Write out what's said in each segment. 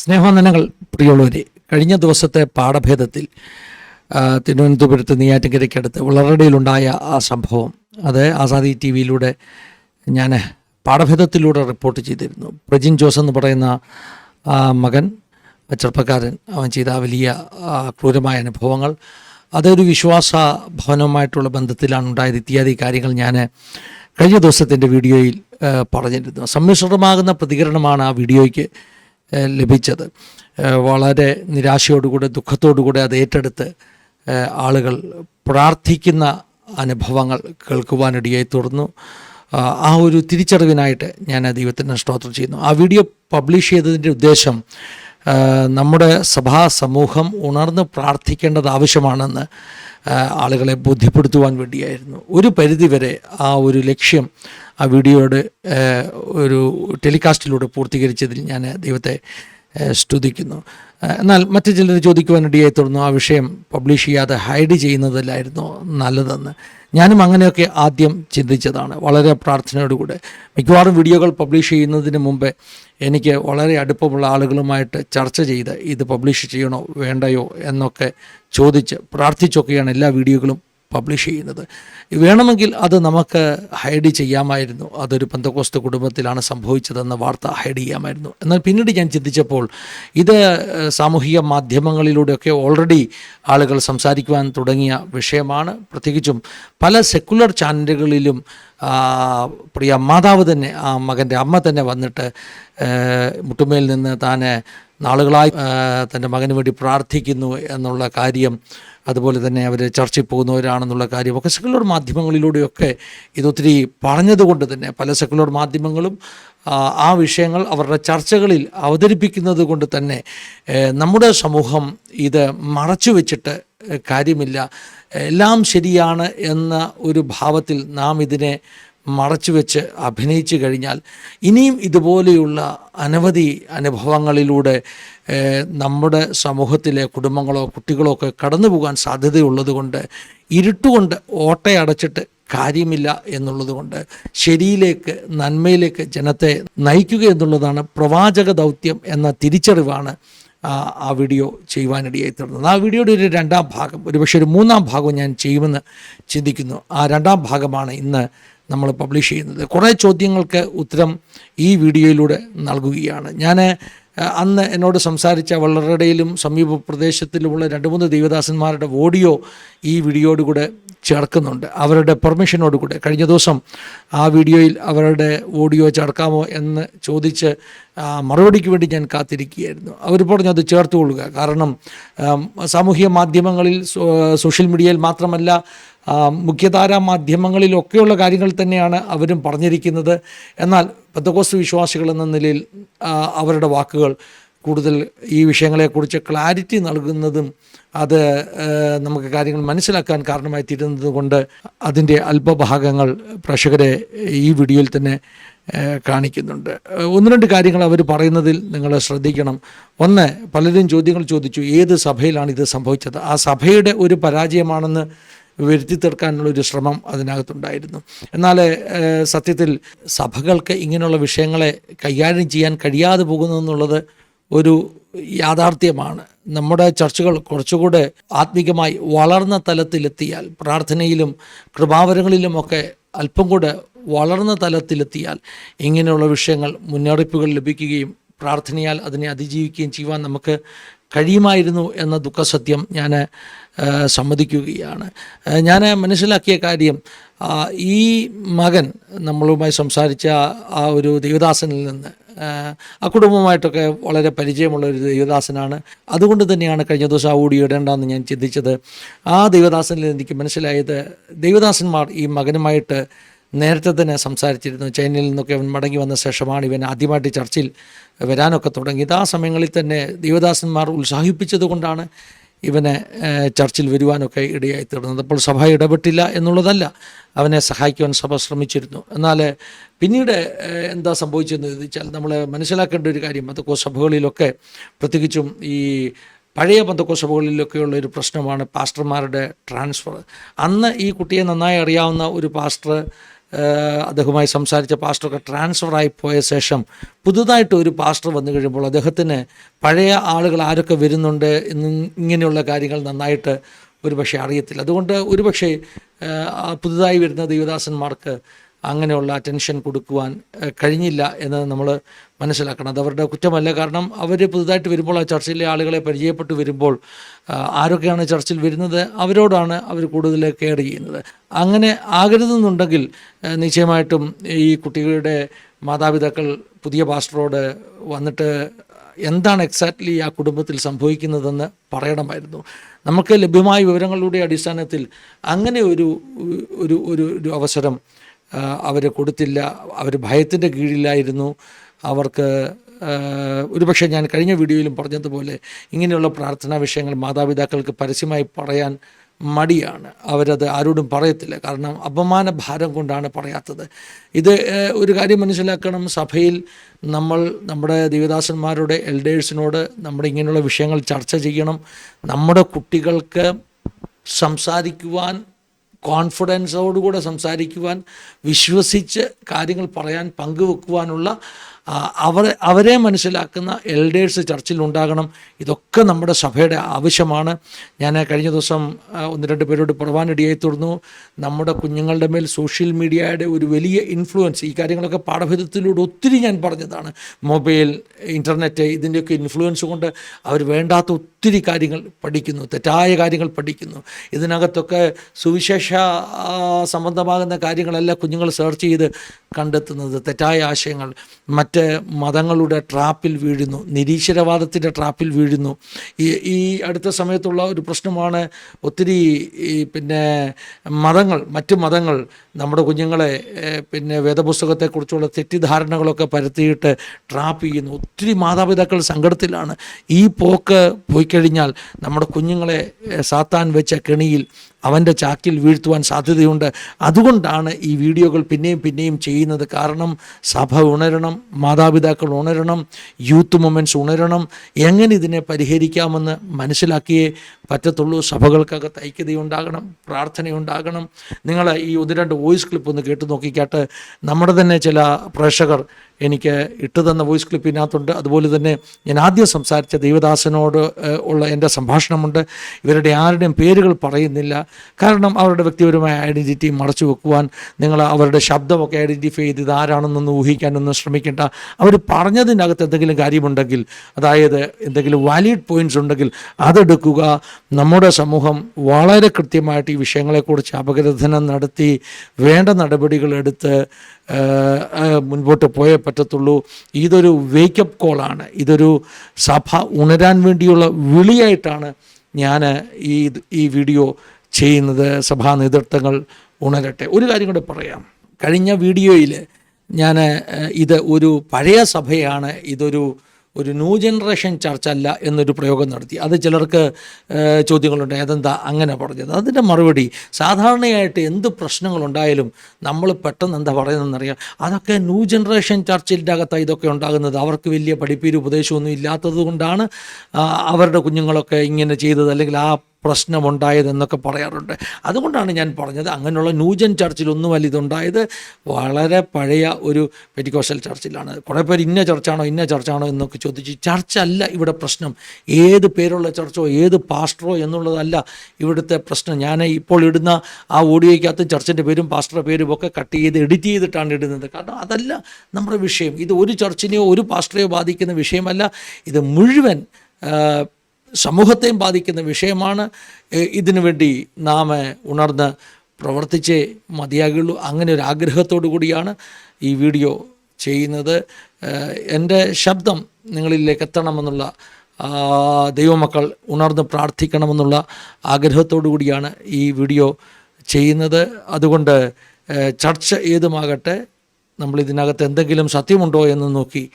സ്നേഹവന്ദനങ്ങൾ പ്രിയമുള്ളവരെ കഴിഞ്ഞ ദിവസത്തെ പാഠഭേദത്തിൽ തിരുവനന്തപുരത്ത് നെയ്യാറ്റിൻകരയ്ക്കടുത്ത് വളറടിയിലുണ്ടായ ആ സംഭവം അത് ആസാദി ടി വിയിലൂടെ ഞാൻ പാഠഭേദത്തിലൂടെ റിപ്പോർട്ട് ചെയ്തിരുന്നു. പ്രജിൻ ജോസ് എന്ന് പറയുന്ന മകൻ ചെറുപ്പക്കാരൻ അവൻ ചെയ്ത വലിയ ക്രൂരമായ അനുഭവങ്ങൾ അതൊരു വിശ്വാസ ഭവനവുമായിട്ടുള്ള ബന്ധത്തിലാണ് ഉണ്ടായത് ഇത്യാദി കാര്യങ്ങൾ ഞാൻ കഴിഞ്ഞ ദിവസത്തിന്റെ വീഡിയോയിൽ പറഞ്ഞിരുന്നു. സമ്മിശ്രമാകുന്ന പ്രതികരണമാണ് ആ വീഡിയോയ്ക്ക് ലഭിച്ചത്. വളരെ നിരാശയോടുകൂടെ ദുഃഖത്തോടുകൂടെ അത് ഏറ്റെടുത്ത് ആളുകൾ പ്രാർത്ഥിക്കുന്ന അനുഭവങ്ങൾ കേൾക്കുവാനിടയായി തുടർന്നു ആ, ഒരു തിരിച്ചറിവിനായിട്ട് ഞാൻ ദൈവത്തിന് സ്തോത്രം ചെയ്യുന്നു. ആ വീഡിയോ പബ്ലിഷ് ചെയ്തതിന്റെ ഉദ്ദേശം നമ്മുടെ സഭാ സമൂഹം ഉണർന്ന് പ്രാർത്ഥിക്കേണ്ടത് ആവശ്യമാണെന്ന് ആളുകളെ ബോധ്യപ്പെടുത്തുവാൻ വേണ്ടിയായിരുന്നു. ഒരു പരിധിവരെ ആ ഒരു ലക്ഷ്യം ആ വീഡിയോയുടെ ഒരു ടെലികാസ്റ്റിലൂടെ പൂർത്തീകരിച്ചതിൽ ഞാൻ ദൈവത്തെ സ്തുതിക്കുന്നു. എന്നാൽ മറ്റു ചിലർ ചോദിക്കുവാനിടയായി തുടർന്നു ആ വിഷയം പബ്ലിഷ് ചെയ്യാതെ ഹൈഡ് ചെയ്യുന്നതല്ലായിരുന്നു നല്ലതെന്ന് ഞാനും അങ്ങനെയൊക്കെ ആദ്യം ചിന്തിച്ചതാണ്. വളരെ പ്രാർത്ഥനയോടുകൂടെ. മിക്കവാറും വീഡിയോകൾ പബ്ലിഷ് ചെയ്യുന്നതിന് മുമ്പേ എനിക്ക് വളരെ അടുപ്പമുള്ള ആളുകളുമായിട്ട് ചർച്ച ചെയ്ത് ഇത് പബ്ലിഷ് ചെയ്യണോ വേണ്ടയോ എന്നൊക്കെ ചോദിച്ച് പ്രാർത്ഥിച്ചൊക്കെയാണ് എല്ലാ വീഡിയോകളും പബ്ലിഷ് ചെയ്യുന്നത്. വേണമെങ്കിൽ അത് നമുക്ക് ഹൈഡ് ചെയ്യാമായിരുന്നു. അതൊരു പന്തക്കോസ്ത് കുടുംബത്തിലാണ് സംഭവിച്ചതെന്ന വാർത്ത ഹൈഡ് ചെയ്യാമായിരുന്നു. എന്നാൽ പിന്നീട് ഞാൻ ചിന്തിച്ചപ്പോൾ ഇത് സാമൂഹിക മാധ്യമങ്ങളിലൂടെയൊക്കെ ഓൾറെഡി ആളുകൾ സംസാരിക്കുവാൻ തുടങ്ങിയ വിഷയമാണ്. പ്രത്യേകിച്ചും പല സെക്കുലർ ചാനലുകളിലും പ്രിയ മാതാവ് തന്നെ ആ മകന്റെ അമ്മ തന്നെ വന്നിട്ട് മുട്ടുമേൽ നിന്ന് താൻ നാളുകളായി തന്റെ മകന് വേണ്ടി പ്രാർത്ഥിക്കുന്നു എന്നുള്ള കാര്യം അതുപോലെ തന്നെ അവർ ചർച്ചയിൽ പോകുന്നവരാണെന്നുള്ള കാര്യം ഒക്കെ സെക്കുലർ മാധ്യമങ്ങളിലൂടെയൊക്കെ ഇതൊത്തിരി പറഞ്ഞതുകൊണ്ട് തന്നെ പല സെക്കുലർ മാധ്യമങ്ങളും ആ വിഷയങ്ങൾ അവരുടെ ചർച്ചകളിൽ അവതരിപ്പിക്കുന്നത് കൊണ്ട് തന്നെ നമ്മുടെ സമൂഹം ഇത് മറച്ചു വെച്ചിട്ട് കാര്യമില്ല. എല്ലാം ശരിയാണ് എന്ന ഒരു ഭാവത്തിൽ നാം ഇതിനെ മറച്ചു വെച്ച് അഭിനയിച്ചു കഴിഞ്ഞാൽ ഇനിയും ഇതുപോലെയുള്ള അനവധി അനുഭവങ്ങളിലൂടെ നമ്മുടെ സമൂഹത്തിലെ കുടുംബങ്ങളോ കുട്ടികളോ ഒക്കെ കടന്നു പോകാൻ സാധ്യതയുള്ളത് കൊണ്ട് ഇരുട്ടുകൊണ്ട് ഓട്ടയടച്ചിട്ട് കാര്യമില്ല എന്നുള്ളതുകൊണ്ട് ശരിയിലേക്ക് നന്മയിലേക്ക് ജനത്തെ നയിക്കുക എന്നുള്ളതാണ് പ്രവാചക ദൗത്യം എന്ന തിരിച്ചറിവാണ് ആ ആ വീഡിയോ ചെയ്യുവാനിടയായി തീർന്നത്. ആ വീഡിയോയുടെ ഒരു രണ്ടാം ഭാഗം ഒരുപക്ഷെ ഒരു മൂന്നാം ഭാഗം ഞാൻ ചെയ്യുമെന്ന് ചിന്തിക്കുന്നു. ആ രണ്ടാം ഭാഗമാണ് ഇന്ന് നമ്മൾ പബ്ലിഷ് ചെയ്യുന്നത്. കുറേ ചോദ്യങ്ങൾക്ക് ഉത്തരം ഈ വീഡിയോയിലൂടെ നൽകുകയാണ്. ഞാൻ അന്ന് എന്നോട് സംസാരിച്ച വള്ളറടയിലും സമീപ പ്രദേശത്തിലുമുള്ള രണ്ട് മൂന്ന് ദേവദാസന്മാരുടെ ഓഡിയോ ഈ വീഡിയോയോട് കൂടെ ചേർക്കുന്നുണ്ട്. അവരുടെ പെർമിഷനോട് കൂടെ. കഴിഞ്ഞ ദിവസം ആ വീഡിയോയിൽ അവരുടെ ഓഡിയോ ചേർക്കാമോ എന്ന് ചോദിച്ച് മറുപടിക്ക് വേണ്ടി ഞാൻ കാത്തിരിക്കുകയായിരുന്നു. അവർ പറഞ്ഞു അത് ചേർത്ത് കൊള്ളുക കാരണം സാമൂഹ്യ മാധ്യമങ്ങളിൽ സോഷ്യൽ മീഡിയയിൽ മാത്രമല്ല മുഖ്യധാരാ മാധ്യമങ്ങളിലൊക്കെയുള്ള കാര്യങ്ങൾ തന്നെയാണ് അവരും പറഞ്ഞിരിക്കുന്നത്. എന്നാൽ പെന്തക്കോസ്ത് വിശ്വാസികൾ എന്ന നിലയിൽ അവരുടെ വാക്കുകൾ കൂടുതൽ ഈ വിഷയങ്ങളെക്കുറിച്ച് ക്ലാരിറ്റി നൽകുന്നതും അത് നമുക്ക് കാര്യങ്ങൾ മനസ്സിലാക്കാൻ കാരണമായി തീരുന്നത് കൊണ്ട് അതിന്റെ അല്പഭാഗങ്ങൾ പ്രേക്ഷകരെ ഈ വീഡിയോയിൽ തന്നെ കാണിക്കുന്നുണ്ട്. ഒന്ന് രണ്ട് കാര്യങ്ങൾ അവർ പറയുന്നതിൽ നിങ്ങൾ ശ്രദ്ധിക്കണം. ഒന്ന് പലരും ചോദ്യങ്ങൾ ചോദിച്ചു ഏത് സഭയിലാണ് ഇത് സംഭവിച്ചത്? ആ സഭയുടെ ഒരു പരാജയമാണെന്ന് വരുത്തി തീർക്കാനുള്ള ഒരു ശ്രമം അതിനകത്തുണ്ടായിരുന്നു. എന്നാൽ സത്യത്തിൽ സഭകൾക്ക് ഇങ്ങനെയുള്ള വിഷയങ്ങളെ കൈകാര്യം ചെയ്യാൻ കഴിയാതെ പോകുന്നു എന്നുള്ളത് ഒരു യാഥാർത്ഥ്യമാണ്. നമ്മുടെ ചർച്ചകൾ കുറച്ചുകൂടെ ആത്മീകമായി വളർന്ന തലത്തിലെത്തിയാൽ പ്രാർത്ഥനയിലും കൃപാവരങ്ങളിലുമൊക്കെ അല്പം കൂടെ വളർന്ന തലത്തിലെത്തിയാൽ ഇങ്ങനെയുള്ള വിഷയങ്ങൾ മുന്നറിയിപ്പുകൾ ലഭിക്കുകയും പ്രാർത്ഥനയാൽ അതിനെ അതിജീവിക്കുകയും ചെയ്യുവാൻ നമുക്ക് കഴിയുമായിരുന്നു എന്ന ദുഃഖസത്യം ഞാൻ സമ്മതിക്കുകയാണ്. ഞാൻ മനസ്സിലാക്കിയ കാര്യം ഈ മകൻ നമ്മളുമായി സംസാരിച്ച ആ ഒരു ദേവദാസനിൽ നിന്ന് ആ, കുടുംബമായിട്ടൊക്കെ വളരെ പരിചയമുള്ള ഒരു ദേവദാസനാണ്. അതുകൊണ്ട് തന്നെയാണ് കഴിഞ്ഞ ദിവസം ആ ഓഡിയോ ഇടേണ്ടെന്ന് ഞാൻ ചിന്തിച്ചത്. ആ ദേവദാസനിൽ എനിക്ക് മനസ്സിലായത് ദേവദാസന്മാർ ഈ മകനുമായിട്ട് നേരത്തെ തന്നെ സംസാരിച്ചിരുന്നു ചൈനയിൽ നിന്നൊക്കെ അവൻ മടങ്ങി വന്ന ശേഷമാണ് ഇവൻ ആദ്യമായിട്ട് ചർച്ചിൽ വരാനൊക്കെ തുടങ്ങിയത്. ആ സമയങ്ങളിൽ തന്നെ ദേവദാസന്മാർ ഉത്സാഹിപ്പിച്ചതുകൊണ്ടാണ് ഇവനെ ചർച്ചിൽ വരുവാനൊക്കെ ഇടയായി തീർന്നത്. അപ്പോൾ സഭ ഇടപെട്ടില്ല എന്നുള്ളതല്ല അവനെ സഹായിക്കുവാൻ സഭ ശ്രമിച്ചിരുന്നു. എന്നാൽ പിന്നീട് എന്താ സംഭവിച്ചതെന്ന് ചോദിച്ചാൽ നമ്മൾ മനസ്സിലാക്കേണ്ട ഒരു കാര്യം അതൊക്കെ സഭകളിലൊക്കെ പ്രത്യേകിച്ചും ഈ പഴയ പന്തക്കോ സഭകളിലൊക്കെയുള്ള ഒരു പ്രശ്നമാണ് പാസ്റ്റർമാരുടെ ട്രാൻസ്ഫർ. അന്ന് ഈ കുട്ടിയെ നന്നായി അറിയാവുന്ന ഒരു പാസ്റ്റർ അദ്ദേഹവുമായി സംസാരിച്ച പാസ്റ്ററൊക്കെ ട്രാൻസ്ഫറായി പോയ ശേഷം പുതുതായിട്ട് ഒരു പാസ്റ്റർ വന്നു കഴിയുമ്പോൾ അദ്ദേഹത്തിന് പഴയ ആളുകൾ ആരൊക്കെ വരുന്നുണ്ട് എന്ന് ഇങ്ങനെയുള്ള കാര്യങ്ങൾ നന്നായിട്ട് ഒരുപക്ഷെ അറിയത്തില്ല. അതുകൊണ്ട് ഒരുപക്ഷെ പുതുതായി വരുന്ന ദൈവദാസന്മാർക്ക് അങ്ങനെയുള്ള അറ്റൻഷൻ കൊടുക്കുവാൻ കഴിഞ്ഞില്ല എന്ന് നമ്മൾ മനസ്സിലാക്കണം. അത് അവരുടെ കുറ്റമല്ല. കാരണം അവർ പുതുതായിട്ട് വരുമ്പോൾ ആ ചർച്ചിലെ ആളുകളെ പരിചയപ്പെട്ട് വരുമ്പോൾ ആരൊക്കെയാണ് ചർച്ചിൽ വരുന്നത് അവരോടാണ് അവർ കൂടുതൽ കെയർ ചെയ്യുന്നത്. അങ്ങനെ ആകരുതെന്നുണ്ടെങ്കിൽ നിശ്ചയമായിട്ടും ഈ കുട്ടികളുടെ മാതാപിതാക്കൾ പുതിയ പാസ്റ്ററോട് വന്നിട്ട് എന്താണ് എക്സാക്ട്ലി ആ കുടുംബത്തിൽ സംഭവിക്കുന്നതെന്ന് പറയണമായിരുന്നു. നമുക്ക് ലഭ്യമായ വിവരങ്ങളുടെ അടിസ്ഥാനത്തിൽ അങ്ങനെ ഒരു ഒരു ഒരു അവസരം അവർ കൊടുത്തില്ല. അവർ ഭയത്തിന്റെ കീഴിലായിരുന്നു. അവർക്ക് ഒരുപക്ഷെ ഞാൻ കഴിഞ്ഞ വീഡിയോയിലും പറഞ്ഞതുപോലെ ഇങ്ങനെയുള്ള പ്രാർത്ഥനാ വിഷയങ്ങൾ മാതാപിതാക്കൾക്ക് പരസ്യമായി പറയാൻ മടിയാണ്. അവരത് ആരോടും പറയത്തില്ല. കാരണം അപമാന ഭാരം കൊണ്ടാണ് പറയാത്തത്. ഇത് ഒരു കാര്യം മനസ്സിലാക്കണം. സഭയിൽ നമ്മൾ നമ്മുടെ ദേവദാസന്മാരുടെ എൽഡേഴ്സിനോട് നമ്മുടെ ഇങ്ങനെയുള്ള വിഷയങ്ങൾ ചർച്ച ചെയ്യണം. നമ്മുടെ കുട്ടികൾക്ക് സംസാരിക്കുവാൻ കോൺഫിഡൻസോടുകൂടെ സംസാരിക്കുവാൻ വിശ്വസിച്ച് കാര്യങ്ങൾ പറയാൻ പങ്കുവെക്കുവാനുള്ള അവരെ അവരെ മനസ്സിലാക്കുന്ന എൽഡേഴ്സ് ചർച്ചിൽ ഉണ്ടാകണം ഇതൊക്കെ നമ്മുടെ സഭയുടെ ആവശ്യമാണ്. ഞാൻ കഴിഞ്ഞ ദിവസം ഒന്ന് രണ്ട് പേരോട് പ്രവാനിടിയായി തീർന്നു. നമ്മുടെ കുഞ്ഞുങ്ങളുടെ മേൽ സോഷ്യൽ മീഡിയയുടെ ഒരു വലിയ ഇൻഫ്ലുവൻസ് ഈ കാര്യങ്ങളൊക്കെ പാഠഭേദത്തിലൂടെ ഒത്തിരി ഞാൻ പറഞ്ഞതാണ്. മൊബൈൽ ഇന്റർനെറ്റ് ഇതിന്റെയൊക്കെ ഇൻഫ്ലുവൻസ് കൊണ്ട് അവർ വേണ്ടാത്ത ഒത്തിരി കാര്യങ്ങൾ പഠിക്കുന്നു തെറ്റായ കാര്യങ്ങൾ പഠിക്കുന്നു. ഇതിനകത്തൊക്കെ സുവിശേഷ സംബന്ധമാകുന്ന കാര്യങ്ങളല്ല കുഞ്ഞുങ്ങൾ സെർച്ച് ചെയ്ത് കണ്ടെത്തുന്നത് തെറ്റായ ആശയങ്ങൾ. മറ്റ് മതങ്ങളുടെ ട്രാപ്പിൽ വീഴുന്നു നിരീശ്വരവാദത്തിന്റെ ട്രാപ്പിൽ വീഴുന്നു. ഈ ഈ അടുത്ത സമയത്തുള്ള ഒരു പ്രശ്നമാണ് ഒത്തിരി പിന്നെ മതങ്ങൾ മറ്റ് മതങ്ങൾ നമ്മുടെ കുഞ്ഞുങ്ങളെ പിന്നെ വേദപുസ്തകത്തെക്കുറിച്ചുള്ള തെറ്റിദ്ധാരണകളൊക്കെ പരത്തിയിട്ട് ട്രാപ്പ് ചെയ്യുന്നു. ഒത്തിരി മാതാപിതാക്കൾ സങ്കടത്തിലാണ്. ഈ പോക്ക് പോയി കഴിഞ്ഞാൽ നമ്മുടെ കുഞ്ഞുങ്ങളെ സാത്താൻ വെച്ച കെണിയിൽ അവന്റെ ചാക്കിൽ വീഴ്ത്തുവാൻ സാധ്യതയുണ്ട്. അതുകൊണ്ടാണ് ഈ വീഡിയോകൾ പിന്നെയും പിന്നെയും ചെയ്യുന്നത്. കാരണം സഭ ഉണരണം മാതാപിതാക്കൾ ഉണരണം യൂത്ത് മൊമെന്റ്സ് ഉണരണം എങ്ങനെ ഇതിനെ പരിഹരിക്കാമെന്ന് മനസ്സിലാക്കിയേ പറ്റത്തുള്ളൂ. സഭകൾക്കകത്ത് ഐക്യതയുണ്ടാകണം പ്രാർത്ഥനയുണ്ടാകണം. നിങ്ങൾ ഈ ഒന്ന് രണ്ട് വോയിസ് ക്ലിപ്പ് ഒന്ന് കേട്ടു നോക്കിക്കാട്ട്. നമ്മുടെ തന്നെ ചില പ്രേക്ഷകർ എനിക്ക് ഇട്ടു തന്ന വോയിസ് ക്ലിപ്പിനകത്തുണ്ട്. അതുപോലെ തന്നെ ഞാൻ ആദ്യം സംസാരിച്ച ദൈവദാസനോട് ഉള്ള എന്റെ സംഭാഷണമുണ്ട്. ഇവരുടെ ആരുടെയും പേരുകൾ പറയുന്നില്ല. കാരണം അവരുടെ വ്യക്തിപരമായ ഐഡന്റിറ്റി മറച്ചു വെക്കുവാൻ നിങ്ങൾ അവരുടെ ശബ്ദമൊക്കെ ഐഡന്റിഫൈ ചെയ്ത് ഇത് ആരാണെന്നൊന്ന് ഊഹിക്കാനൊന്നും ശ്രമിക്കേണ്ട. അവർ പറഞ്ഞതിനകത്ത് എന്തെങ്കിലും കാര്യമുണ്ടെങ്കിൽ അതായത് എന്തെങ്കിലും വാലിഡ് പോയിന്റ്സ് ഉണ്ടെങ്കിൽ അതെടുക്കുക. നമ്മുടെ സമൂഹം വളരെ കൃത്യമായിട്ട് ഈ വിഷയങ്ങളെക്കുറിച്ച് അപഗ്രഥനം നടത്തി വേണ്ട നടപടികൾ എടുത്ത് മുൻപോട്ട് പോയേ പറ്റത്തുള്ളൂ. ഇതൊരു വേക്കപ്പ് കോളാണ് ഇതൊരു സഭ ഉണരാൻ വേണ്ടിയുള്ള വിളിയായിട്ടാണ് ഞാൻ ഈ ഈ വീഡിയോ ചെയ്യുന്നത്. സഭാ നേതൃത്വങ്ങൾ ഉണരട്ടെ. ഒരു കാര്യം കൂടെ പറയാം. കഴിഞ്ഞ വീഡിയോയിൽ ഞാൻ ഇത് ഒരു പഴയ സഭയാണ്. ഇതൊരു ഒരു ന്യൂ ജനറേഷൻ ചർച്ച് അല്ല എന്നൊരു പ്രയോഗം നടത്തി. അത് ചിലർക്ക് ചോദ്യങ്ങളുണ്ട്. അതെന്താ അങ്ങനെ പറഞ്ഞത്? അതിന്റെ മറുപടി സാധാരണയായിട്ട് എന്ത് പ്രശ്നങ്ങളുണ്ടായാലും നമ്മൾ പെട്ടെന്ന് എന്താ പറയുന്നതെന്നറിയാം. അതൊക്കെ ന്യൂ ജനറേഷൻ ചർച്ചിന്റെ അകത്താണ് ഇതൊക്കെ ഉണ്ടാകുന്നത്. അവർക്ക് വലിയ പഠിപ്പീര് ഉപദേശമൊന്നും ഇല്ലാത്തത് കൊണ്ടാണ് അവരുടെ കുഞ്ഞുങ്ങളൊക്കെ ഇങ്ങനെ ചെയ്തത്. അല്ലെങ്കിൽ ആ പ്രശ്നമുണ്ടായതെന്നൊക്കെ പറയാറുണ്ട്. അതുകൊണ്ടാണ് ഞാൻ പറഞ്ഞത് അങ്ങനെയുള്ള ന്യൂജൻ ചർച്ചിലൊന്നുമല്ല ഇതുണ്ടായത് വളരെ പഴയ ഒരു പെറ്റിക്കോസൽ ചർച്ചിലാണ്. കുറേ പേര് ഇന്ന ചർച്ചാണോ ഇന്ന ചർച്ചാണോ എന്നൊക്കെ ചോദിച്ചു ചർച്ചല്ല ഇവിടെ പ്രശ്നം. ഏത് പേരുള്ള ചർച്ചോ ഏത് പാസ്റ്ററോ എന്നുള്ളതല്ല ഇവിടുത്തെ പ്രശ്നം. ഞാൻ ഇപ്പോൾ ഇടുന്ന ആ ഓഡിയോയ്ക്കകത്ത് ചർച്ചിന്റെ പേരും പാസ്റ്ററുടെ പേരും ഒക്കെ കട്ട് ചെയ്ത് എഡിറ്റ് ചെയ്തിട്ടാണ് ഇടുന്നത്. കാരണം അതല്ല നമ്മുടെ വിഷയം. ഇത് ഒരു ചർച്ചിനെയോ ഒരു പാസ്റ്ററെയോ ബാധിക്കുന്ന വിഷയമല്ല. ഇത് മുഴുവൻ സമൂഹത്തെയും ബാധിക്കുന്ന വിഷയമാണ്. ഇതിനുവേണ്ടി ഇതിനു വേണ്ടി നാം ഉണർന്ന് പ്രവർത്തിച്ചേ മതിയാകുള്ളൂ. അങ്ങനെ ഒരു ആഗ്രഹത്തോടു കൂടിയാണ് ഈ വീഡിയോ ചെയ്യുന്നത്. എന്റെ ശബ്ദം നിങ്ങളിലേക്ക് എത്തണമെന്നുള്ള ദൈവമക്കൾ ഉണർന്ന് പ്രാർത്ഥിക്കണമെന്നുള്ള ആഗ്രഹത്തോടു കൂടിയാണ് ഈ വീഡിയോ ചെയ്യുന്നത്. അതുകൊണ്ട് ചർച്ച ഏതുമാകട്ടെ നമ്മൾ ഇതിനകത്ത് എന്തെങ്കിലും സത്യമുണ്ടോ എന്ന് നോക്കി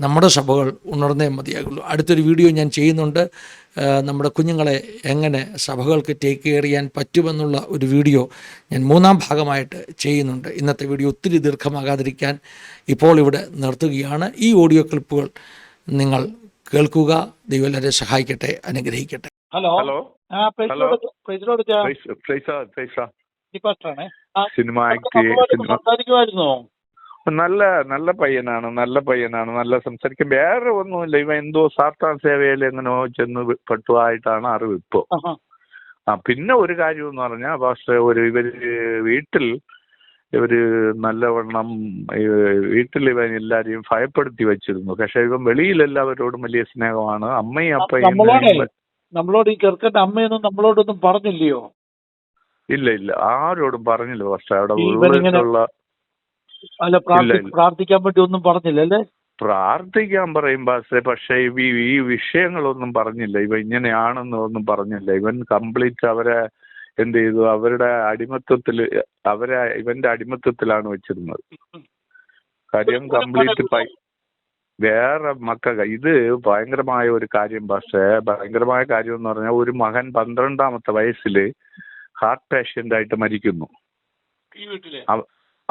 നമ്മുടെ സഭകൾ ഉണർന്നേ മതിയാകുള്ളൂ. അടുത്തൊരു വീഡിയോ ഞാൻ ചെയ്യുന്നുണ്ട്. നമ്മുടെ കുഞ്ഞുങ്ങളെ എങ്ങനെ സഭകൾക്ക് ടേക്ക് കെയർ ചെയ്യാൻ പറ്റുമെന്നുള്ള ഒരു വീഡിയോ ഞാൻ മൂന്നാം ഭാഗമായിട്ട് ചെയ്യുന്നുണ്ട്. ഇന്നത്തെ വീഡിയോ ഒത്തിരി ദീർഘമാകാതിരിക്കാൻ ഇപ്പോൾ ഇവിടെ നിർത്തുകയാണ്. ഈ ഓഡിയോ ക്ലിപ്പുകൾ നിങ്ങൾ കേൾക്കുക. ദൈവം എല്ലാവരെ സഹായിക്കട്ടെ അനുഗ്രഹിക്കട്ടെ. ഹലോ. ഹലോ. സിനിമ സിനിമ സംസാരിക്കുമായിരുന്നോ? നല്ല നല്ല പയ്യനാണ് നല്ല പയ്യനാണ് നല്ല സംസാരിക്കും. വേറെ ഒന്നുമില്ല. ഇവ എന്തോ സാത്താൻ സേവയിൽ എങ്ങനെയോ ചെന്ന് പെട്ടുവായിട്ടാണ് അറിവ് ഇപ്പോ. ആ പിന്നെ ഒരു കാര്യം എന്ന് പറഞ്ഞാൽ പക്ഷേ ഒരു ഇവർ വീട്ടിൽ ഇവർ നല്ലവണ്ണം വീട്ടിൽ ഇവൻ എല്ലാരെയും ഭയപ്പെടുത്തി വെച്ചിരുന്നു. പക്ഷെ ഇവൻ വെളിയിൽ എല്ലാവരോടും വലിയ സ്നേഹമാണ്. അമ്മയും അപ്പയും നമ്മളോടെ ഈ ചെറുക്കന്റെ അമ്മയൊന്നും നമ്മളോടൊന്നും പറഞ്ഞില്ലയോ? ഇല്ല ഇല്ല. ആരോടും പറഞ്ഞില്ല പക്ഷെ അവിടെ ഉള്ളിലുള്ള അല്ല പ്രാർത്ഥിക്കാൻ വേണ്ടി ഒന്നും പറഞ്ഞില്ല അല്ലേ? പ്രാർത്ഥിക്കാൻ പറയും പക്ഷേ പക്ഷേ ഈ ഈ വിഷയങ്ങളൊന്നും പറഞ്ഞില്ല. ഇവ ഇങ്ങനെയാണെന്ന് ഒന്നും പറഞ്ഞില്ല. ഇവൻ കംപ്ലീറ്റ് അവരെ എന്ത് ചെയ്തു? അവരുടെ അടിമത്വത്തിൽ അവരെ ഇവന്റെ അടിമത്വത്തിലാണ് വെച്ചിരുന്നത്. കാര്യം കംപ്ലീറ്റ് പൈ വേറെ മക്ക ഇത് ഭയങ്കരമായ ഒരു കാര്യം പക്ഷേ ഭയങ്കരമായ കാര്യം എന്ന് പറഞ്ഞാൽ ഒരു മകൻ പന്ത്രണ്ടാമത്തെ വയസ്സിൽ ഹാർട്ട് പേഷ്യന്റ് ആയിട്ട് മരിക്കുന്നു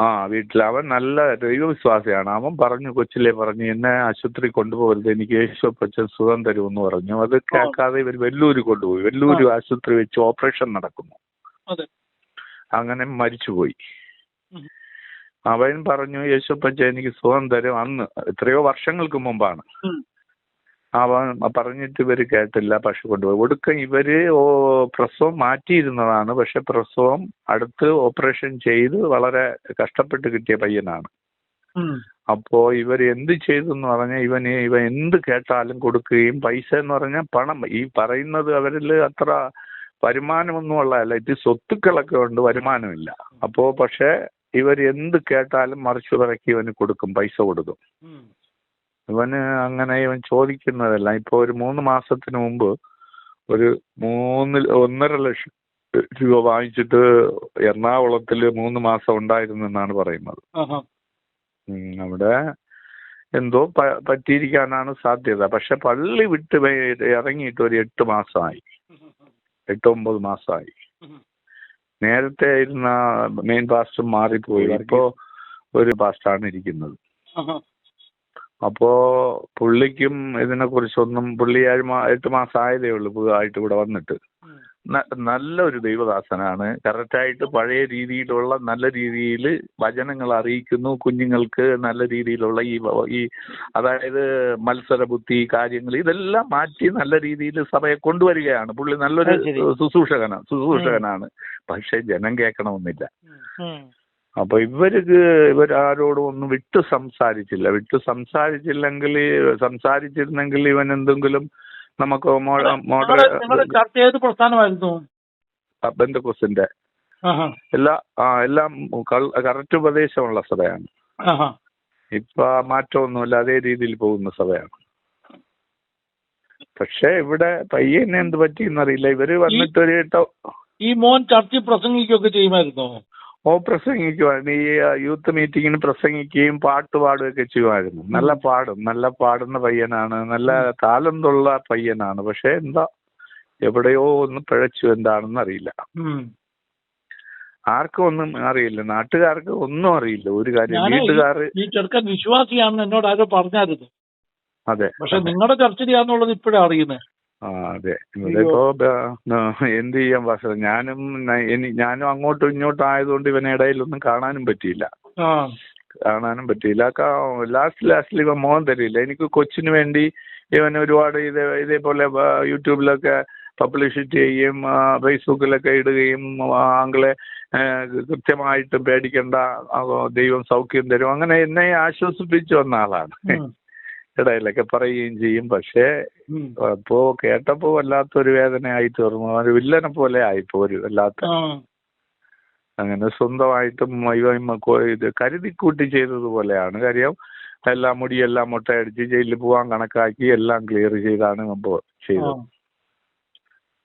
ആ വീട്ടിൽ അവൻ നല്ല ദൈവവിശ്വാസിയാണ്. അവൻ പറഞ്ഞു കൊച്ചിലെ പറഞ്ഞു എന്നെ ആശുപത്രി കൊണ്ടുപോകരുത്. എനിക്ക് യേശുപ്പച്ചൻ സുഖം തരുമെന്ന് പറഞ്ഞു. അത് കേൾക്കാതെ ഇവർ വെല്ലൂര് കൊണ്ടുപോയി. വെല്ലൂര് ആശുപത്രി വെച്ച് ഓപ്പറേഷൻ നടക്കുന്നു. അങ്ങനെ മരിച്ചുപോയി. അവൻ പറഞ്ഞു യേശുപ്പച്ച എനിക്ക് സുഖം തരും. അന്ന് എത്രയോ വർഷങ്ങൾക്ക് മുമ്പാണ്. അവൻ പറഞ്ഞിട്ട് ഇവർ കേട്ടില്ല പക്ഷെ കൊണ്ടുപോയി. ഒടുക്കം ഇവർ ഓ പ്രസവം മാറ്റിയിരുന്നതാണ്. പക്ഷെ പ്രസവം അടുത്ത് ഓപ്പറേഷൻ ചെയ്ത് വളരെ കഷ്ടപ്പെട്ട് കിട്ടിയ പയ്യനാണ്. അപ്പോ ഇവർ എന്ത് ചെയ്തു എന്ന് പറഞ്ഞാൽ ഇവന് ഇവൻ എന്ത് കേട്ടാലും കൊടുക്കുകയും പൈസ എന്ന് പറഞ്ഞാൽ പണം. ഈ പറയുന്നത് അവരിൽ അത്ര വരുമാനമൊന്നും ഉള്ളതല്ല. ഇത് സ്വത്തുക്കളൊക്കെ ഉണ്ട് വരുമാനമില്ല. അപ്പോ പക്ഷെ ഇവർ എന്ത് കേട്ടാലും മറിച്ചു പറക്കി ഇവന് കൊടുക്കും പൈസ കൊടുക്കും. ഇവന് അങ്ങനെ ഇവൻ ചോദിക്കുന്നതല്ല. ഇപ്പൊ ഒരു മൂന്ന് മാസത്തിന് മുമ്പ് ഒരു മൂന്ന് ഒന്നര ലക്ഷം രൂപ വാങ്ങിച്ചിട്ട് എറണാകുളത്തിൽ മൂന്ന് മാസം ഉണ്ടായിരുന്നെന്നാണ് പറയുന്നത്. അവിടെ എന്തോ പറ്റിയിരിക്കാനാണ് സാധ്യത. പക്ഷെ പള്ളി വിട്ട് ഇറങ്ങിയിട്ട് ഒരു എട്ട് മാസമായി. എട്ട് ഒമ്പത് മാസമായി. നേരത്തെ ഇരുന്ന മെയിൻ പാസ്റ്റർ മാറിപ്പോയി. ഇപ്പോ ഒരു പാസ്റ്റാണ് ഇരിക്കുന്നത്. അപ്പോ പുള്ളിക്കും ഇതിനെ കുറിച്ചൊന്നും പുള്ളി ഏഴ് മാ എട്ട് മാസം ആയതേ ഉള്ളൂ പുതുതായിട്ട് ഇവിടെ വന്നിട്ട്. നല്ലൊരു ദൈവദാസനാണ്. കറക്റ്റായിട്ട് പഴയ രീതിയിലുള്ള നല്ല രീതിയിൽ വചനങ്ങൾ അറിയിക്കുന്നു. കുഞ്ഞുങ്ങൾക്ക് നല്ല രീതിയിലുള്ള ഈ ഈ അതായത് മത്സര ബുദ്ധി കാര്യങ്ങൾ ഇതെല്ലാം മാറ്റി നല്ല രീതിയിൽ സഭയെ കൊണ്ടുവരികയാണ്. പുള്ളി നല്ലൊരു. ശുശ്രൂഷകനാണ് ശുശ്രൂഷകനാണ് പക്ഷെ ജനം കേൾക്കണമെന്നില്ല. ഉം. അപ്പൊ ഇവർക്ക് ഇവരാരോടും ഒന്നും വിട്ടു സംസാരിച്ചില്ല വിട്ടു സംസാരിച്ചില്ലെങ്കിൽ സംസാരിച്ചിരുന്നെങ്കിൽ ഇവൻ എന്തെങ്കിലും നമുക്ക് ചർച്ച ഏത് പ്രസ്ഥാനമായിരുന്നു ബന്ധുക്കോസിന്റെ. എല്ലാ ആ എല്ലാം കറക്റ്റ് ഉപദേശമുള്ള സഭയാണ്. ഇപ്പൊ മാറ്റമൊന്നുമില്ല അതേ രീതിയിൽ പോകുന്ന സഭയാണ് പക്ഷെ ഇവിടെ പയ്യനെ എന്ത് പറ്റിയെന്നറിയില്ല ഇവർ വന്നിട്ട് ഒരു കേട്ടോ ഈ മോൻ ചർച്ചിൽ പ്രസംഗിക്കുകയൊക്കെ ചെയ്യുമായിരുന്നോ ഓ പ്രസംഗിക്കുമായിരുന്നു ഈ യൂത്ത് മീറ്റിങ്ങിന് പ്രസംഗിക്കുകയും പാട്ട് പാടുകയൊക്കെ ചെയ്യുമായിരുന്നു. നല്ല പാടും. നല്ല പാടുന്ന പയ്യനാണ്. നല്ല താലന്തുള്ള പയ്യനാണ്. പക്ഷെ എന്താ? എവിടെയോ ഒന്ന് പിഴച്ചു എന്താണെന്ന് അറിയില്ല. ആർക്കും ഒന്നും അറിയില്ല. നാട്ടുകാർക്ക് ഒന്നും അറിയില്ല. ഒരു കാര്യം വീട്ടുകാർ ഈ ചെറുക്കൻ വിശ്വാസിയാണെന്ന് എന്നോട് ആരോ പറഞ്ഞായിരുന്നു. അതെ പക്ഷെ നിങ്ങളുടെ ചർച്ചയാന്നുള്ളത് ഇപ്പോഴാണ് അറിയുന്നത് ആ അതെ. ഇവിടെ ഇപ്പോ ബ- ആ, എന്ത് ചെയ്യാൻ പക്ഷെ ഞാനും ഞാനും അങ്ങോട്ടും ഇങ്ങോട്ടും ആയതുകൊണ്ട് ഇവനെ ഇടയിലൊന്നും കാണാനും പറ്റിയില്ല. കാണാനും പറ്റിയില്ല. ലാസ്റ്റ് ലാസ്റ്റിൽ ഇവൻ മോഹൻ തരില്ല. എനിക്ക് കൊച്ചിന് വേണ്ടി ഇവൻ ഒരുപാട് ഇത് ഇതേപോലെ യൂട്യൂബിലൊക്കെ പബ്ലിഷിറ്റി ചെയ്യും ഫേസ്ബുക്കിലൊക്കെ ഇടുകയും ആങ്ങളെ ആംഗിളെ കൃത്യമായിട്ട് പേടിക്കേണ്ട ദൈവം സൗഖ്യം തരും. അങ്ങനെ എന്നെ ആശ്വസിപ്പിച്ചു വന്ന ആളാണ്. ഇടയിലൊക്കെ പറയുകയും ചെയ്യും. പക്ഷേ. അപ്പോ കേട്ടപ്പോ വല്ലാത്തൊരു വേദനയായി തീർന്നു. ഒരു വില്ലനെ പോലെ ആയിപ്പോ ഒരു വല്ലാത്ത അങ്ങനെ സ്വന്തമായിട്ടും ഇത് കരുതിക്കൂട്ടി ചെയ്തതുപോലെയാണ് കാര്യം എല്ലാം മുടിയെല്ലാം മുട്ടയടിച്ച് ജയിലിൽ പോവാൻ കണക്കാക്കി എല്ലാം ക്ലിയർ ചെയ്താണ് മുമ്പ് ആ. ചെയ്തത്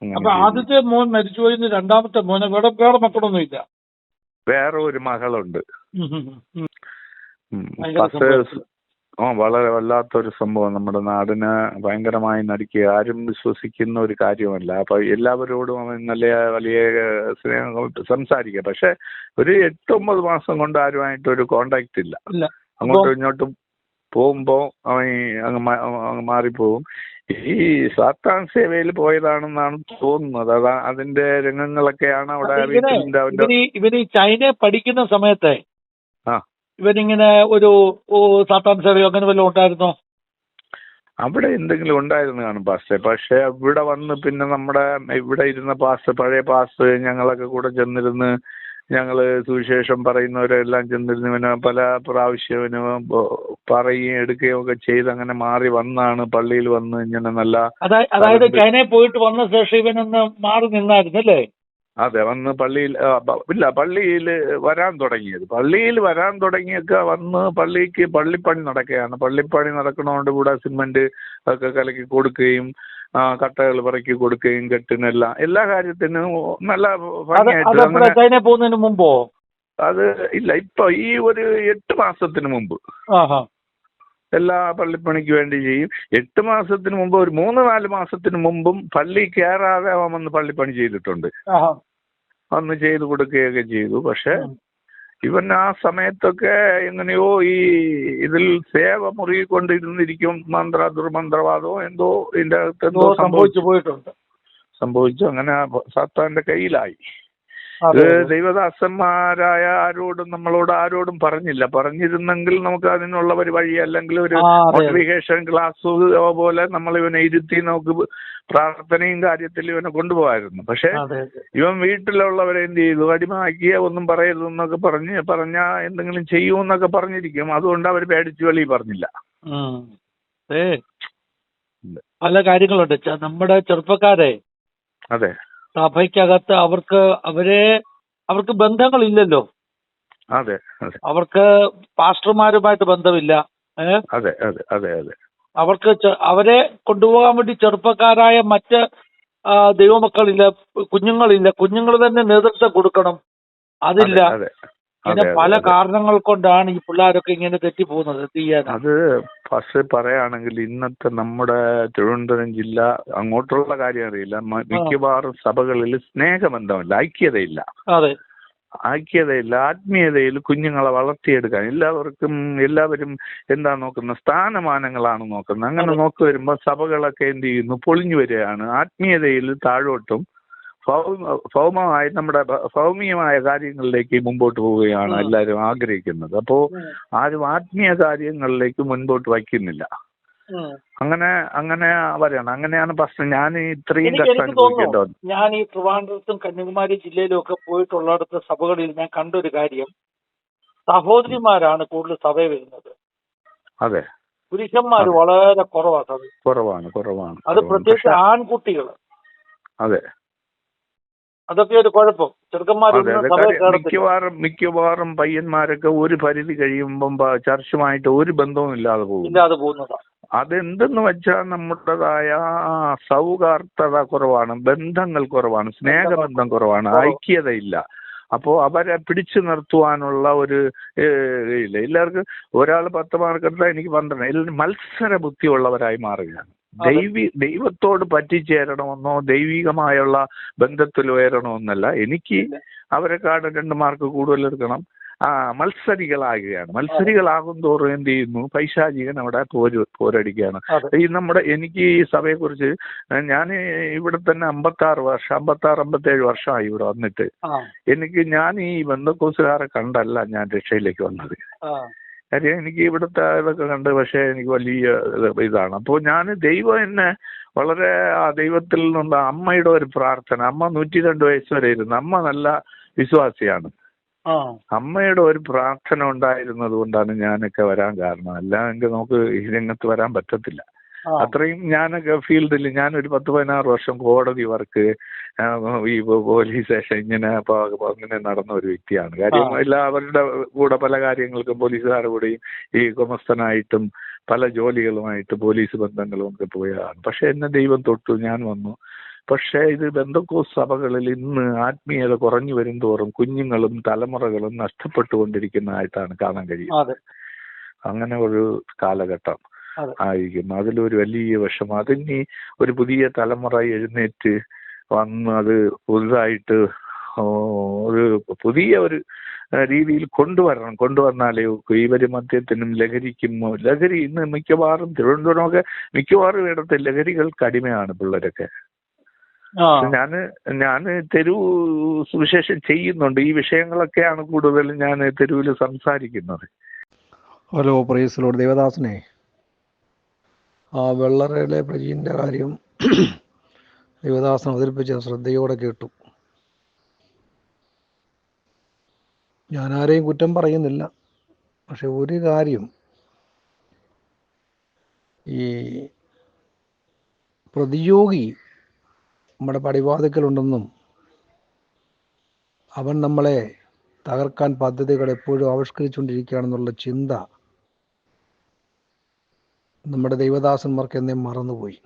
അപ്പൊ ആദ്യത്തെ മോൻ മരിച്ചുപോയിന്ന് രണ്ടാമത്തെ മോനെ വേറെ വേറെ മക്കളൊന്നും ഇല്ല വേറെ ഒരു മകളുണ്ട്. പത്ത് ഓ വളരെ വല്ലാത്തൊരു സംഭവം. നമ്മുടെ നാടിന് ഭയങ്കരമായി നടുക്കിയ. ആരും വിശ്വസിക്കുന്ന ഒരു കാര്യമല്ല അപ്പൊ എല്ലാവരോടും അവൻ നല്ല വലിയ സ്നേഹം സംസാരിക്കുക പക്ഷെ ഒരു എട്ടൊമ്പത് മാസം കൊണ്ട് ആരുമായിട്ട് ഒരു കോണ്ടാക്ട് ഇല്ല. അങ്ങോട്ടും ഇങ്ങോട്ടും പോകുമ്പോ അവൻ അങ്ങ് അങ്ങ് മാറിപ്പോവും ഈ സാത്താൻ സേവയിൽ പോയതാണെന്നാണ് തോന്നുന്നത്. അതാ അതിന്റെ രംഗങ്ങളൊക്കെയാണ് അവിടെ ഇവർ ചൈനയെ പഠിക്കുന്ന സമയത്തെ ആ. ഇവനിങ്ങനെ ഒരു സാത്താൻ സേവയോ അങ്ങനെ വല്ലതും ഉണ്ടായിരുന്നോ അവിടെ എന്തെങ്കിലും ഉണ്ടായിരുന്നു കാണും പാസ്റ്റേ പക്ഷെ ഇവിടെ വന്ന് പിന്നെ നമ്മുടെ ഇവിടെ ഇരുന്ന പാസ് പഴയ പാസ് ഞങ്ങളൊക്കെ കൂടെ ചെന്നിരുന്ന് ഞങ്ങൾ സുവിശേഷം പറയുന്നവരെല്ലാം ചെന്നിരുന്ന് ഇവന് പല പ്രാവശ്യം ഇവന് പറയുകയും എടുക്കുകയും ഒക്കെ ചെയ്ത് അങ്ങനെ മാറി വന്നാണ് പള്ളിയിൽ വന്ന് ഇങ്ങനെ നല്ല അതായത്. ചൈനയിൽ പോയിട്ട് വന്ന ശേഷം ഇവനൊന്ന് മാറി നിന്നായിരുന്നു അല്ലേ അതെ വന്ന് പള്ളിയിൽ ഇല്ല പള്ളിയിൽ വരാൻ തുടങ്ങിയത്. പള്ളിയിൽ വരാൻ തുടങ്ങിയൊക്കെ വന്ന് പള്ളിക്ക് പള്ളിപ്പണി നടക്കുകയാണ്. പള്ളിപ്പണി നടക്കണോണ്ട് കൂടെ സിമന്റ് ഒക്കെ കലക്കി കൊടുക്കുകയും കട്ടകൾ പറക്കി കൊടുക്കുകയും കെട്ടിനെല്ലാം എല്ലാ കാര്യത്തിനും നല്ല ഭംഗിയായിട്ട് പോകുന്നതിന് മുമ്പോ? അത് ഇല്ല ഇപ്പൊ ഈ ഒരു എട്ട് മാസത്തിന് മുമ്പ്. ആഹാ. എല്ലാ പള്ളിപ്പണിക്ക് വേണ്ടി ചെയ്യും. എട്ട് മാസത്തിന് മുമ്പ് ഒരു മൂന്ന് നാല് മാസത്തിന് മുമ്പും പള്ളി കയറാതെ അവൻ വന്ന് പള്ളിപ്പണി ചെയ്തിട്ടുണ്ട്. അന്ന് വന്ന് ചെയ്തു കൊടുക്കുകയൊക്കെ ചെയ്തു. പക്ഷെ. ഇവൻ ആ സമയത്തൊക്കെ എങ്ങനെയോ ഈ ഇതിൽ സേവ മുറുകിക്കൊണ്ടിരുന്നിരിക്കും മന്ത്ര ദുർമന്ത്രവാദമോ എന്തോ ഇതിന്റെ അകത്ത് എന്തോ സംഭവിച്ചു പോയിട്ടുണ്ട്. സംഭവിച്ചു. അങ്ങനെ സാത്താന്റെ കയ്യിലായി. ഇത്. ദൈവദാസന്മാരായ ആരോടും നമ്മളോട് ആരോടും പറഞ്ഞില്ല. പറഞ്ഞിരുന്നെങ്കിൽ നമുക്ക് അതിനുള്ള ഒരു വഴി അല്ലെങ്കിൽ ഒരു. മോട്ടിവേഷൻ ക്ലാസ് പോലെ നമ്മൾ ഇവനെ ഇരുത്തി നമുക്ക് പ്രാർത്ഥനയും കാര്യത്തിൽ ഇവനെ കൊണ്ടുപോകായിരുന്നു. പക്ഷെ. ഇവൻ വീട്ടിലുള്ളവരെ എന്ത് ചെയ്തു? അടിമാക്കിയ ഒന്നും പറയരുതെന്നൊക്കെ പറഞ്ഞ് പറഞ്ഞ എന്തെങ്കിലും ചെയ്യുമെന്നൊക്കെ പറഞ്ഞിരിക്കും. അതുകൊണ്ട് അവർ പേടിച്ച് വെളി പറഞ്ഞില്ല. പല കാര്യങ്ങളുണ്ട്. നമ്മുടെ ചെറുപ്പക്കാരെ അതെ. സഭയ്ക്കകത്ത് അവർക്ക് അവരെ അവർക്ക് ബന്ധങ്ങളില്ലല്ലോ. അതെ അതെ. അവർക്ക് പാസ്റ്റർമാരുമായിട്ട് ബന്ധമില്ല. അതെ അതെ അതെ അതെ. അവർക്ക് അവരെ കൊണ്ടുപോകാൻ വേണ്ടി ചെറുപ്പക്കാരായ മറ്റ് ദൈവമക്കളില്ല കുഞ്ഞുങ്ങളില്ല. കുഞ്ഞുങ്ങൾ തന്നെ നേതൃത്വം കൊടുക്കണം. അതില്ല. അതെ, പല. കാരണങ്ങൾ കൊണ്ടാണ് ഈ പിള്ളേരൊക്കെ ഇങ്ങനെ തെറ്റിപ്പോകുന്നത് പോകുന്നത് ചെയ്യാനാ അത് പക്ഷേ പറയുകയാണെങ്കിൽ ഇന്നത്തെ നമ്മുടെ തിരുവനന്തപുരം ജില്ല അങ്ങോട്ടുള്ള കാര്യം അറിയില്ല. മിക്കവാറും സഭകളിൽ സ്നേഹബന്ധമില്ല ഐക്യതയില്ല. അതെ. ഐക്യതയില്ല ആത്മീയതയിൽ കുഞ്ഞുങ്ങളെ വളർത്തിയെടുക്കാൻ എല്ലാവർക്കും എല്ലാവരും എന്താ നോക്കുന്നത് സ്ഥാനമാനങ്ങളാണ് നോക്കുന്നത്. അങ്ങനെ. നോക്കി വരുമ്പോൾ സഭകളൊക്കെ എന്ത് ചെയ്യുന്നു പൊളിഞ്ഞു വരികയാണ്. ആത്മീയതയിൽ താഴോട്ടും ഭൗമമായ നമ്മുടെ ഭൗമികമായ കാര്യങ്ങളിലേക്ക് മുമ്പോട്ട് പോവുകയാണ് എല്ലാവരും ആഗ്രഹിക്കുന്നത്. അപ്പോ ആരും ആത്മീയ കാര്യങ്ങളിലേക്ക് മുൻപോട്ട് വയ്ക്കുന്നില്ല. അങ്ങനെ അങ്ങനെ പറയണം അങ്ങനെയാണ് പ്രശ്നം. ഞാൻ ഇത്രയും കഷ്ടം ഞാൻ ഈ ട്രിവാൻഡ്രത്തും കന്യാകുമാരി ജില്ലയിലും ഒക്കെ പോയിട്ടുള്ളിടത്ത് സഭകളിൽ ഞാൻ കണ്ടൊരു കാര്യം. സഹോദരിമാരാണ് കൂടുതൽ സഭയിൽ വരുന്നത്. അതെ. പുരുഷന്മാർ. വളരെ കുറവാണ് സഭ. കുറവാണ് കുറവാണ് അത് പ്രത്യേകിച്ച് ആൺകുട്ടികൾ അതെ. അതൊക്കെ ഒരു കുഴപ്പം. ചെറുക്കന്മാർ മിക്കവാറും മിക്കവാറും പയ്യന്മാരൊക്കെ ഒരു പരിധി കഴിയുമ്പം ചർച്ചുമായിട്ട് ഒരു ബന്ധവും ഇല്ലാതെ പോകും ഇല്ലാതെ പോകുന്നതാണ് അതെന്തെന്ന് വെച്ചാൽ നമ്മുടേതായ സൗഹാർദ്ദത കുറവാണ് ബന്ധങ്ങൾ കുറവാണ് സ്നേഹബന്ധം കുറവാണ് കുറവ്. ഐക്യതയില്ല. അപ്പോൾ അവരെ പിടിച്ചു നിർത്തുവാനുള്ള ഒരു ഇല്ല എല്ലാവർക്കും ഒരാൾ പത്ത് മാർക്ക് എടുത്താൽ എനിക്ക് പന്ത്രണ്ട്. മത്സര ബുദ്ധിയുള്ളവരായി മാറുകയാണ്. ദൈവി ദൈവത്തോട് പറ്റിച്ചേരണമെന്നോ ദൈവികമായുള്ള ബന്ധത്തിൽ ഉയരണമെന്നല്ല എനിക്ക് അവരെക്കാട് രണ്ട് മാർക്ക് കൂടുതൽ എടുക്കണം. ആ മത്സരികളാകുകയാണ്. മത്സരികളാകും തോറും എന്ത് ചെയ്യുന്നു? പൈശാചികൻ അവിടെ പോര് പോരടിക്കുകയാണ്. ഈ നമ്മുടെ എനിക്ക് ഈ സഭയെ കുറിച്ച് ഞാൻ ഇവിടെ തന്നെ അമ്പത്താറ് വർഷം അമ്പത്താറ് അമ്പത്തേഴ് വർഷമായി ഇവിടെ വന്നിട്ട്. എനിക്ക് ഞാൻ ഈ ബന്ധക്കോസുകാരെ കണ്ടല്ല ഞാൻ രക്ഷയിലേക്ക് വന്നത്. കാര്യം എനിക്ക് ഇവിടുത്തെ ഇതൊക്കെ കണ്ട് പക്ഷേ എനിക്ക് വലിയ ഇത് ഇതാണ്. അപ്പോൾ ഞാൻ ദൈവം എന്നെ വളരെ ആ ദൈവത്തിൽ നിന്നുള്ള അമ്മയുടെ ഒരു പ്രാർത്ഥന അമ്മ നൂറ്റി രണ്ട് വയസ്സ് വരെ ഇരുന്നു. അമ്മ നല്ല വിശ്വാസിയാണ്. ആ. അമ്മയുടെ ഒരു പ്രാർത്ഥന ഉണ്ടായിരുന്നത് കൊണ്ടാണ് ഞാനൊക്കെ വരാൻ കാരണം. അല്ലാതെ നമുക്ക് ഈ രംഗത്ത് വരാൻ പറ്റത്തില്ല. അത്രയും ഞാനൊക്കെ ഫീൽഡിൽ ഞാൻ ഒരു പത്ത് പതിനാറ് വർഷം കോടതി വർക്ക് ഈ പോലീസ് സ്റ്റേഷൻ ഇങ്ങനെ അങ്ങനെ നടന്ന ഒരു വ്യക്തിയാണ്. കാര്യം. എല്ലാവരുടെ കൂടെ പല കാര്യങ്ങൾക്കും പോലീസുകാരുടെ കൂടെയും ഈ ഗുമസ്തനായിട്ടും പല ജോലികളുമായിട്ട് പോലീസ് ബന്ധങ്ങളും ഒക്കെ പോയതാണ്. പക്ഷെ എന്നെ ദൈവം തൊട്ടു ഞാൻ വന്നു. പക്ഷേ ഇത് ബന്ധക്കോസ് സഭകളിൽ ഇന്ന് ആത്മീയത കുറഞ്ഞു വരും തോറും കുഞ്ഞുങ്ങളും തലമുറകളും നഷ്ടപ്പെട്ടുകൊണ്ടിരിക്കുന്നതായിട്ടാണ് കാണാൻ കഴിയുന്നത്. അങ്ങനെ ഒരു കാലഘട്ടം. ആയിരിക്കും. അതിലൊരു വലിയ വിഷമം. അതിനി ഒരു പുതിയ തലമുറ എഴുന്നേറ്റ് വന്ന് അത് പുതുതായിട്ട് ഒരു പുതിയ ഒരു രീതിയിൽ കൊണ്ടുവരണം. കൊണ്ടുവന്നാലേ. ഇവർ മദ്യത്തിനും ലഹരിക്കും ലഹരി ഇന്ന് മിക്കവാറും തിരുവനന്തപുരമൊക്കെ മിക്കവാറും ഇടത്ത് ലഹരികൾക്ക് അടിമയാണ് പിള്ളേരൊക്കെ. ആ. ഞാൻ ഞാൻ തെരുവ് സുവിശേഷം ചെയ്യുന്നുണ്ട്. ഈ വിഷയങ്ങളൊക്കെയാണ് കൂടുതലും ഞാൻ തെരുവിൽ സംസാരിക്കുന്നത്. ഹലോ പ്രൈസിലോട് ദേവദാസനെ ആ വെള്ളറയിലെ പ്രജീന്റെ കാര്യം ദേവദാസൻ അവതരിപ്പിച്ച ശ്രദ്ധയോടെ കേട്ടു. ഞാൻ ആരെയും കുറ്റം പറയുന്നില്ല. പക്ഷെ ഒരു കാര്യം ഈ പ്രതിയോഗി നമ്മുടെ പടിവാതിക്കലുണ്ടെന്നും അവൻ നമ്മളെ തകർക്കാൻ പദ്ധതികൾ എപ്പോഴും ആവിഷ്കരിച്ചുകൊണ്ടിരിക്കുകയാണെന്നുള്ള ചിന്ത നമ്മുടെ ദൈവദാസന്മാർക്ക് എന്നെ മറന്നുപോയി.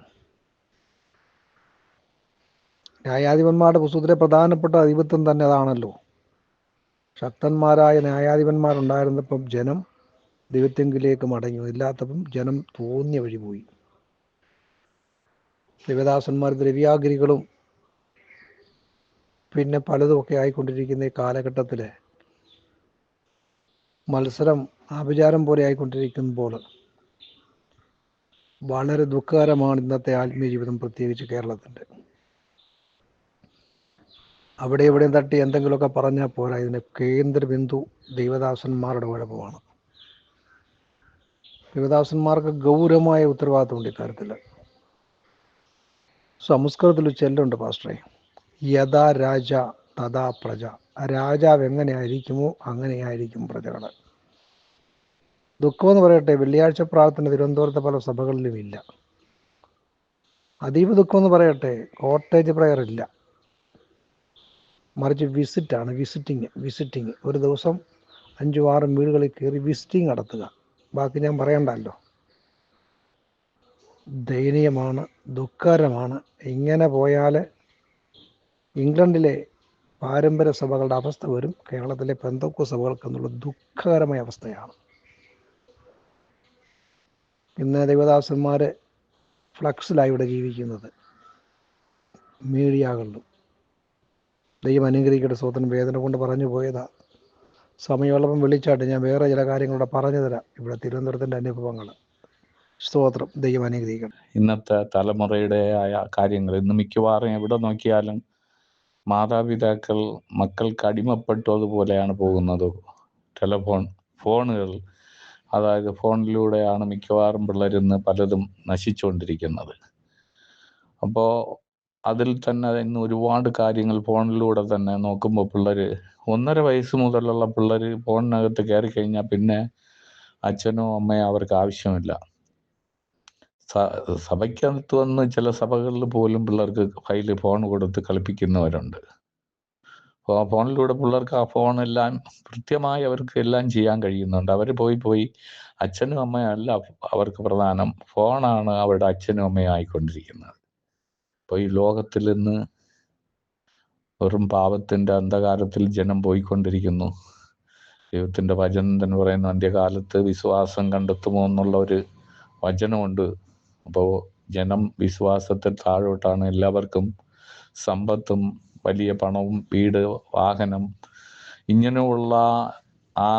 ന്യായാധിപന്മാരുടെ പുസ്തകത്തിലെ പ്രധാനപ്പെട്ട അധിപത്യം തന്നെ അതാണല്ലോ. ശക്തന്മാരായ ന്യായാധിപന്മാരുണ്ടായിരുന്നപ്പം ജനം ദൈവത്തെങ്കിലേക്ക് മടങ്ങി. ഇല്ലാത്തപ്പം ജനം തോന്നിയ വഴി പോയി. ദൈവദാസന്മാർ ദ്രവ്യാഗിരികളും പിന്നെ പലതുമൊക്കെ ആയിക്കൊണ്ടിരിക്കുന്ന ഈ കാലഘട്ടത്തിൽ മത്സരം ആഭിചാരം പോലെ ആയിക്കൊണ്ടിരിക്കുമ്പോൾ വളരെ ദുഃഖകരമാണ് ഇന്നത്തെ ആത്മീയ ജീവിതം പ്രത്യേകിച്ച് കേരളത്തിന്റെ. അവിടെ എവിടെയും തട്ടി എന്തെങ്കിലുമൊക്കെ പറഞ്ഞാൽ പോരാ. ഇതിന് കേന്ദ്രബിന്ദു ദൈവദാസന്മാരുടെ കുഴപ്പമാണ് ദൈവദാസന്മാർക്ക് ഗൗരവമായ ഉത്തരവാദിത്വമുണ്ട് ഇക്കാര്യത്തിൽ. സംസ്കൃതത്തിൽ ചെല്ലുണ്ട് പാസ്റ്ററെ. യഥാ രാജ തഥാ പ്രജ. രാജാവ് എങ്ങനെയായിരിക്കുമോ അങ്ങനെയായിരിക്കും പ്രജകൾ ദുഃഖമെന്ന് പറയട്ടെ വെള്ളിയാഴ്ച പ്രാർത്ഥന തിരുവനന്തപുരത്തെ പല സഭകളിലും ഇല്ല. അതീവ ദുഃഖമെന്ന് പറയട്ടെ കോട്ടേജ് പ്രയർ ഇല്ല. മറിച്ച് വിസിറ്റാണ് വിസിറ്റിങ് വിസിറ്റിങ് ഒരു ദിവസം അഞ്ചും ആറും വീടുകളിൽ കയറി വിസിറ്റിംഗ് നടത്തുക. ബാക്കി ഞാൻ പറയണ്ടല്ലോ. ദയനീയമാണ് ദുഃഖകരമാണ്. ഇങ്ങനെ പോയാൽ ഇംഗ്ലണ്ടിലെ പാരമ്പര്യ സഭകളുടെ അവസ്ഥ വരും. കേരളത്തിലെ പെന്തോക്കോ സഭകൾക്ക് എന്നുള്ള ദുഃഖകരമായ അവസ്ഥയാണ്. ഇന്ന് ദൈവദാസന്മാർ ഫ്ലക്സിലായി ഇവിടെ ജീവിക്കുന്നത്. മീഡിയകളിലും. ദൈവം അനുഗ്രഹിക്കട്ടെ സ്വതന്ത്രം വേദന കൊണ്ട് പറഞ്ഞു പോയതാ. സമയമുള്ളപ്പം വിളിച്ചാട്ട് ഞാൻ വേറെ ചില കാര്യങ്ങളൂടെ പറഞ്ഞു തരാം. ഇവിടെ തിരുവനന്തപുരത്തിന്റെ അനുഭവങ്ങൾ സ്തോത്രം ദൈവം അനുഗ്രഹിക്കണം ഇന്നത്തെ തലമുറയുടെ ആയ കാര്യങ്ങൾ ഇന്ന് മിക്കവാറും എവിടെ നോക്കിയാലും മാതാപിതാക്കൾ മക്കൾക്ക് അടിമപ്പെട്ടു അതുപോലെയാണ് പോകുന്നത്. ടെലഫോൺ ഫോണുകൾ അതായത് ഫോണിലൂടെയാണ് മിക്കവാറും പിള്ളേരിന്ന് പലതും നശിച്ചുകൊണ്ടിരിക്കുന്നത്. അപ്പോൾ അതിൽ തന്നെ ഇന്ന് ഒരുപാട് കാര്യങ്ങൾ ഫോണിലൂടെ തന്നെ നോക്കുമ്പോൾ പിള്ളേർ ഒന്നര വയസ്സ് മുതലുള്ള പിള്ളേർ ഫോണിനകത്ത് കയറി കഴിഞ്ഞാൽ പിന്നെ അച്ഛനോ അമ്മയോ അവർക്ക് ആവശ്യമില്ല. സഭയ്ക്കകത്ത് വന്ന് ചില സഭകളിൽ പോലും പിള്ളേർക്ക് കയ്യിൽ ഫോൺ കൊടുത്ത് കളിപ്പിക്കുന്നവരുണ്ട്. ഫോണിലൂടെ പിള്ളേർക്ക് ആ ഫോണെല്ലാം കൃത്യമായി അവർക്ക് എല്ലാം ചെയ്യാൻ കഴിയുന്നുണ്ട്. അവർ പോയി പോയി അച്ഛനും അമ്മയും അല്ല അവർക്ക് പ്രധാനം ഫോണാണ് അവരുടെ അച്ഛനും അമ്മയും ആയിക്കൊണ്ടിരിക്കുന്നത്. അപ്പോൾ ഈ ലോകത്തിൽ നിന്ന് വെറും പാപത്തിന്റെ അന്ധകാരത്തിൽ ജനം പോയിക്കൊണ്ടിരിക്കുന്നു. ദൈവത്തിന്റെ വചനം തന്നെ പറയുന്നു അന്ത്യകാലത്ത് വിശ്വാസം കണ്ടെത്തുമോ എന്നുള്ള ഒരു വചനമുണ്ട്. അപ്പോൾ ജനം വിശ്വാസത്തിൽ താഴോട്ടാണ് എല്ലാവർക്കും സമ്പത്തും വലിയ പണവും വീട് വാഹനം ഇങ്ങനെയുള്ള ആ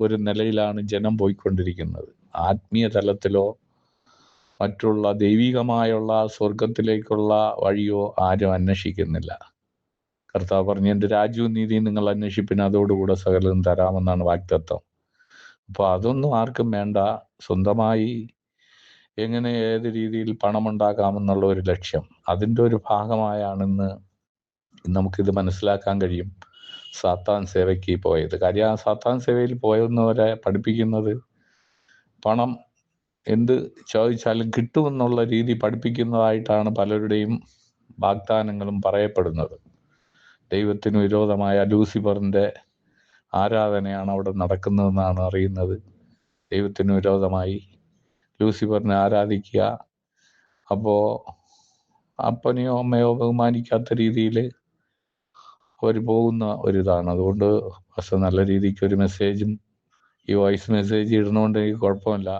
ഒരു നിലയിലാണ് ജനം പോയിക്കൊണ്ടിരിക്കുന്നത്. ആത്മീയ തലത്തിലോ മറ്റുള്ള ദൈവികമായുള്ള സ്വർഗത്തിലേക്കുള്ള വഴിയോ ആരും അന്വേഷിക്കുന്നില്ല. കർത്താവ് പറഞ്ഞു എന്റെ രാജ്യവും നീതിയും നിങ്ങൾ അന്വേഷിപ്പിന് അതോടുകൂടെ സകലതും തരാമെന്നാണ് വാക്തത്വം. അപ്പോൾ അതൊന്നും ആർക്കും വേണ്ട. സ്വന്തമായി എങ്ങനെ ഏത് രീതിയിൽ പണമുണ്ടാക്കാമെന്നുള്ള ഒരു ലക്ഷ്യം. അതിന്റെ ഒരു ഭാഗമായാണ് ഇന്ന് നമുക്കിത് മനസ്സിലാക്കാൻ കഴിയും. സാത്താൻ സേവയ്ക്ക് പോയത്. കാര്യം ആ സാത്താൻ സേവയിൽ പോയെന്നവരെ പഠിപ്പിക്കുന്നത് പണം എന്ത് ചോദിച്ചാലും കിട്ടുമെന്നുള്ള രീതി പഠിപ്പിക്കുന്നതായിട്ടാണ് പലരുടെയും വാഗ്ദാനങ്ങളും പറയപ്പെടുന്നത്. ദൈവത്തിന് വിരോധമായ ലൂസിഫറിന്റെ ആരാധനയാണ് അവിടെ നടക്കുന്നതെന്നാണ് അറിയുന്നത്. ദൈവത്തിന് വിരോധമായി ലൂസിഫറിനെ ആരാധിക്കുക. അപ്പോൾ അപ്പനെയോ അമ്മയോ ബഹുമാനിക്കാത്ത രീതിയിൽ അവർ പോകുന്ന ഒരിതാണ്. അതുകൊണ്ട് പക്ഷെ നല്ല രീതിക്ക് ഒരു മെസ്സേജും ഈ വോയിസ് മെസ്സേജ് ഇടുന്നതുകൊണ്ട് എനിക്ക് കുഴപ്പമില്ല.